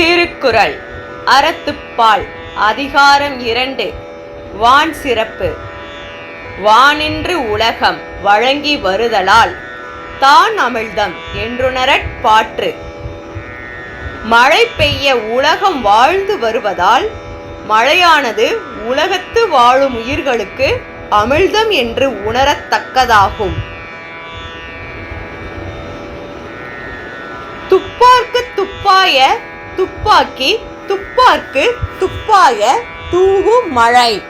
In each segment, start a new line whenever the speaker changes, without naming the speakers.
திருக்குறள். அறத்துப்பால். அதிகாரம் இரண்டு. வான் சிறப்பு. வானின்று உலகம் வழங்கி வருதலால் தான் அமிழ்தம் என்றுணரற் பாற்று. மழை பெய்ய உலகம் வாழ்ந்து வருவதால் மழையானது உலகத்து வாழும் உயிர்களுக்கு அமிழ்தம் என்று உணரத்தக்கதாகும். துப்பார்க்கு துப்பாய துப்பாக்கி துப்பாக்கு துப்பாய தூவும் மழை.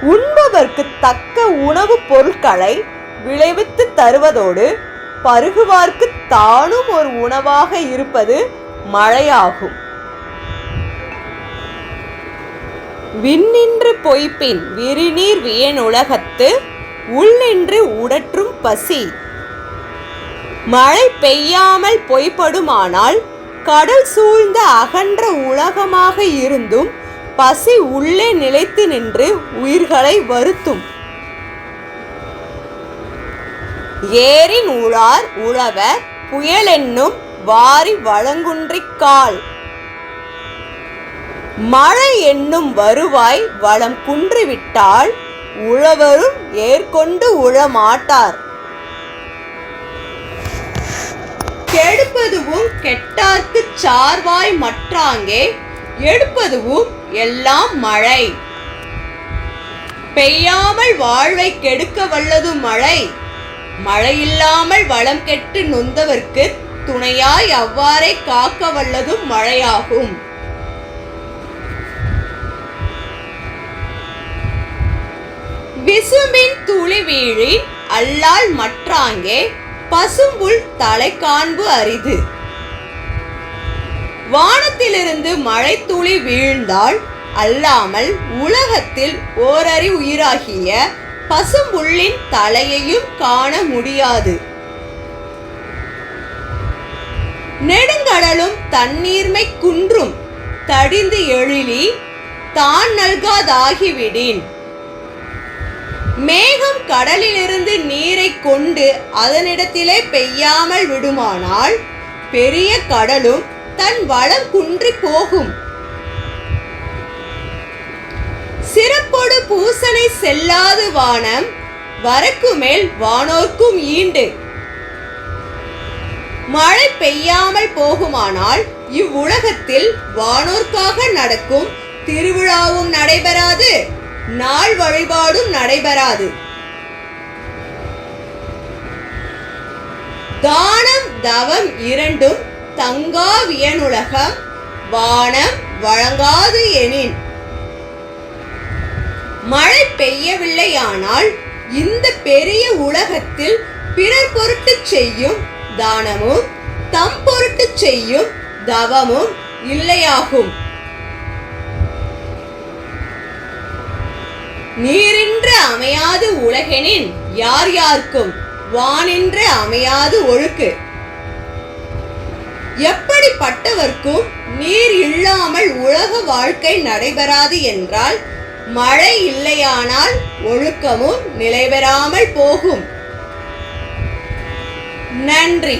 உண்பதற்கு தக்க உணவுப் பொருட்களை விளைவித்து தருவதோடு பருகுவார்க்கு தானும் ஒரு உணவாக இருப்பது மழையாகும். விண்ணின்று பொய்ப்பின் விரிநீர் வியனுலகத்து உள்ளின்று உடற்றும் பசி. மழை பெய்யாமல் பொய்ப்படுமானால் கடல் சூழ்ந்த அகன்ற உலகமாக இருந்தும் பசி உள்ளே நிலைத்து நின்று உயிர்களை வருத்தும். ஏரின் உளார் உழவ புயலென்னும் வாரி வளங்குன்றிக்கால் மழை என்னும் வருவாய் வளம் குன்றுவிட்டால் உழவரும் ஏற்கொண்டு உழமாட்டார். கெடுப்பதுவும் கெட்டார்க்கு சார்வாய் மற்றாங்கே எடுப்பதுவும் எல்லாம் மழை. பெய்யாமல் வாழ்வை கெடுக்க வல்லது மழை. மழையில்லாமல் வளம் கெட்டு நொந்தவர்க்கு துணையாய் அவ்வாறே காக்க வல்லதும் மழையாகும். விசும்பின் துளி வீழி அல்லால் மற்றாங்கே பசும்புல் தலை காண்பு அரிது. வானத்திலிருந்து மழை துளி வீழ்ந்தால் அல்லாமல் உலகத்தில் ஓரறி உயிராகிய பசும்புல்லின் தலையையும் காண முடியாது. நெடுங்கடலும் தண்ணீர்மை குன்றும் தடிந்து எழிலி தான் நல்காதாகிவிடின். மேகம் கடலிலிருந்து நீரை கொண்டு அதனிடத்திலே பெய்யாமல் விடுமானால் பெரிய கடலும் தன் வளம் குன்றி போகும். சிறப்போடு பூசனை செல்லாது வானம் வரக்கு மேல் வானோர்க்கும் ஈண்டு. மழை பெய்யாமல் போகுமானால் இவ்வுலகத்தில் வானோர்க்காக நடக்கும் திருவிழாவும் நடைபெறாது. நாள் வழிபாடும் நடைபெறாது. தானம் தவம் இரண்டும் தங்கா வியனுலகம் வானம் வழங்காது எனின். மழை பெய்யவில்லையானால் இந்த பெரிய உலகத்தில் பிறர் பொருட்டு செய்யும் தானமும் தம் பொருட்டு செய்யும் தவமும் இல்லையாகும். நீரின்று அமையாது உலகெனின் யார் யாருக்கும் வானின்று அமையாது ஒழுக்கு. எப்படிப்பட்டவர்க்கும் நீர் இல்லாமல் உலக வாழ்க்கை நடைபெறாது என்றால் மழை இல்லையானால் ஒழுக்கமும் நிலைபெறாமல் போகும். நன்றி.